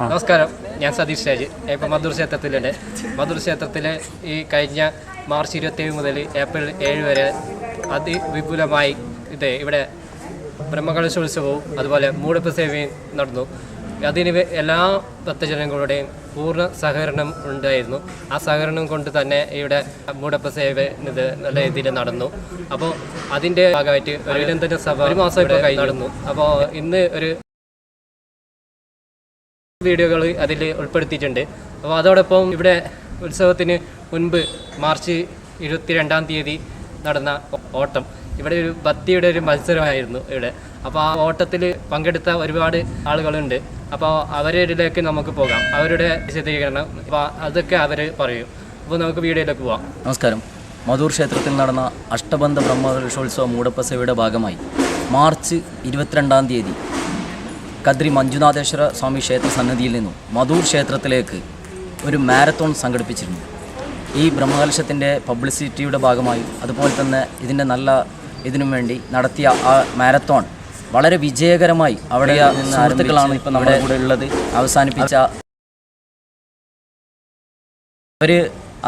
നമസ്കാരം. ഞാൻ സതീഷ് രാജ്. ഇപ്പം മധുർ ക്ഷേത്രത്തിലുണ്ട്. മധുർ ക്ഷേത്രത്തിൽ ഈ കഴിഞ്ഞ മാർച്ച് ഇരുപത്തേഴ് മുതൽ ഏപ്രിൽ ഏഴ് വരെ അതിവിപുലമായി ഇത് ഇവിടെ ബ്രഹ്മകലശോത്സവവും അതുപോലെ മൂടപ്പ് സേവയും നടന്നു. അതിന് എല്ലാ ഭക്തജനങ്ങളുടെയും പൂർണ സഹകരണം ഉണ്ടായിരുന്നു. ആ സഹകരണം കൊണ്ട് തന്നെ ഇവിടെ മൂടപ്പ സേവ ഇത് നല്ല രീതിയിൽ നടന്നു. അപ്പോൾ അതിന്റെ ഭാഗമായിട്ട് ഒരു സഭ ഒരു മാസം ഇപ്പോൾ കഴിഞ്ഞു. നടന്നു. അപ്പോൾ ഇന്ന് ഒരു വീഡിയോകൾ അതിൽ ഉൾപ്പെടുത്തിയിട്ടുണ്ട്. അപ്പോൾ അതോടൊപ്പം ഇവിടെ ഉത്സവത്തിന് മുൻപ് മാർച്ച് ഇരുപത്തി രണ്ടാം തീയതി നടന്ന ഓട്ടം. ഇവിടെ ഒരു ഭക്തിയുടെ ഒരു മത്സരമായിരുന്നു ഇവിടെ. അപ്പോൾ ആ ഓട്ടത്തിൽ പങ്കെടുത്ത ഒരുപാട് ആളുകളുണ്ട്. അപ്പോൾ അവരിലേക്ക് നമുക്ക് പോകാം. അവരുടെ വിശദീകരണം അപ്പോൾ അതൊക്കെ അവർ പറയും. അപ്പോൾ നമുക്ക് വീഡിയോയിലേക്ക് പോകാം നമസ്കാരം. മധൂർ ക്ഷേത്രത്തിൽ നടന്ന അഷ്ടബന്ധ ബ്രഹ്മകലശോത്സവ മൂടപ്പസയുടെ ഭാഗമായി മാർച്ച് ഇരുപത്തിരണ്ടാം തീയതി കദ്രി മഞ്ജുനാഥേശ്വര സ്വാമി ക്ഷേത്ര സന്നിധിയിൽ നിന്നും മധൂർ ക്ഷേത്രത്തിലേക്ക് ഒരു മാരത്തോൺ സംഘടിപ്പിച്ചിരുന്നു. ഈ ബ്രഹ്മകലശത്തിന്റെ പബ്ലിസിറ്റിയുടെ ഭാഗമായി അതുപോലെ തന്നെ ഇതിന്റെ നല്ല ഇതിനു വേണ്ടി നടത്തിയ ആ മാരത്തോൺ വളരെ വിജയകരമായി അവിടെ സുഹൃത്തുക്കളാണ് ഇപ്പം നമ്മുടെ കൂടെ ഉള്ളത്. അവസാനിപ്പിച്ച അവർ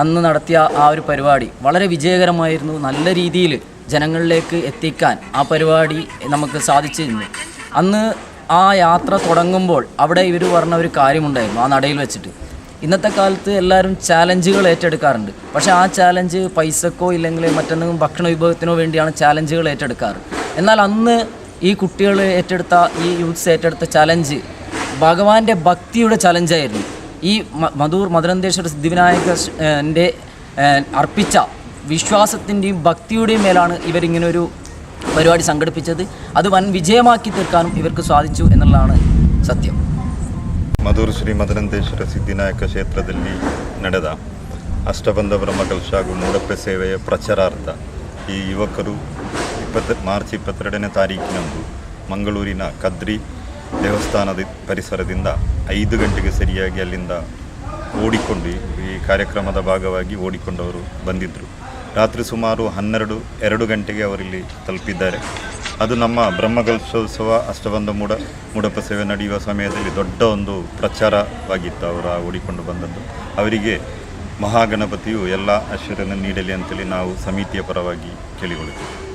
അന്ന് നടത്തിയ ആ ഒരു പരിപാടി വളരെ വിജയകരമായിരുന്നു. നല്ല രീതിയിൽ ജനങ്ങളിലേക്ക് എത്തിക്കാൻ ആ പരിപാടി നമുക്ക് സാധിച്ചിരുന്നു. അന്ന് ആ യാത്ര തുടങ്ങുമ്പോൾ അവിടെ ഇവർ പറഞ്ഞ ഒരു കാര്യമുണ്ടായിരുന്നു ആ നടയിൽ വെച്ചിട്ട്. ഇന്നത്തെ കാലത്ത് എല്ലാവരും ചാലഞ്ചുകൾ ഏറ്റെടുക്കാറുണ്ട്. പക്ഷേ ആ ചാലഞ്ച് പൈസക്കോ ഇല്ലെങ്കിൽ മറ്റെന്തെങ്കിലും ഭക്ഷണ വിഭവത്തിനോ വേണ്ടിയാണ് ചാലഞ്ചുകൾ ഏറ്റെടുക്കാറ്. എന്നാൽ അന്ന് ഈ കുട്ടികൾ ഏറ്റെടുത്ത ഈ യൂത്ത്സ് ഏറ്റെടുത്ത ചലഞ്ച് ഭഗവാന്റെ ഭക്തിയുടെ ചലഞ്ചായിരുന്നു ഈ മധൂർ മധുരന്തേശ്വര സിദ്ധിവിനായക സ്- ഏഹ് ന്റെ, ഏഹ് അർപ്പിച്ച വിശ്വാസത്തിന്റെയും ഭക്തിയുടെയും മേലാണ് ഇവരിങ്ങനെ ഒരു പരിപാടി സംഘടിപ്പിച്ചത് അത് വൻ വിജയമാക്കി തീർക്കാനും ഇവർക്ക് സാധിച്ചു എന്നുള്ളതാണ് സത്യം ಮಧುರ ಶ್ರೀ ಮದನಂತೇಶ್ವರ ಸಿದ್ಧಿನಾಯಕ ಕ್ಷೇತ್ರದಲ್ಲಿ ನಡೆದ ಅಷ್ಟಬಂಧ ಬ್ರಹ್ಮಕಲಶ ಹಾಗೂ ಮೂಡಪ್ಪೆ ಸೇವೆಯ ಪ್ರಚಾರಾರ್ಥ ಈ ಯುವಕರು ಇಪ್ಪತ್ತ ಮಾರ್ಚ್ ಇಪ್ಪತ್ತೆರಡನೇ ತಾರೀಕಿನಂದು ಮಂಗಳೂರಿನ ಕದ್ರಿ ದೇವಸ್ಥಾನದ ಪರಿಸರದಿಂದ ಐದು ಗಂಟೆಗೆ ಸರಿಯಾಗಿ ಅಲ್ಲಿಂದ ಓಡಿಕೊಂಡು ಈ ಕಾರ್ಯಕ್ರಮದ ಭಾಗವಾಗಿ ಓಡಿಕೊಂಡವರು ಬಂದಿದ್ದರು ರಾತ್ರಿ ಸುಮಾರು ಹನ್ನೆರಡು, ಎರಡು ಗಂಟೆಗೆ ಅವರಿಲ್ಲಿ ತಲುಪಿದ್ದಾರೆ. ಅದು ನಮ್ಮ ಬ್ರಹ್ಮಗಲ್ಪೋತ್ಸವ ಅಷ್ಟಬಂಧ ಮೂಡ, ಮೂಡಪ್ಪ ಸೇವೆ ನಡೆಯುವ ಸಮಯದಲ್ಲಿ ದೊಡ್ಡ ಒಂದು ಪ್ರಚಾರವಾಗಿತ್ತು ಅವರ ಓಡಿಕೊಂಡು ಬಂದದ್ದು. ಅವರಿಗೆ ಮಹಾಗಣಪತಿಯು ಎಲ್ಲ ಐಶ್ವರ್ಯವನ್ನು ನೀಡಲಿ ಅಂತೇಳಿ ನಾವು ಸಮಿತಿಯ ಪರವಾಗಿ ಕೇಳಿಕೊಳ್ಳುತ್ತೇವೆ.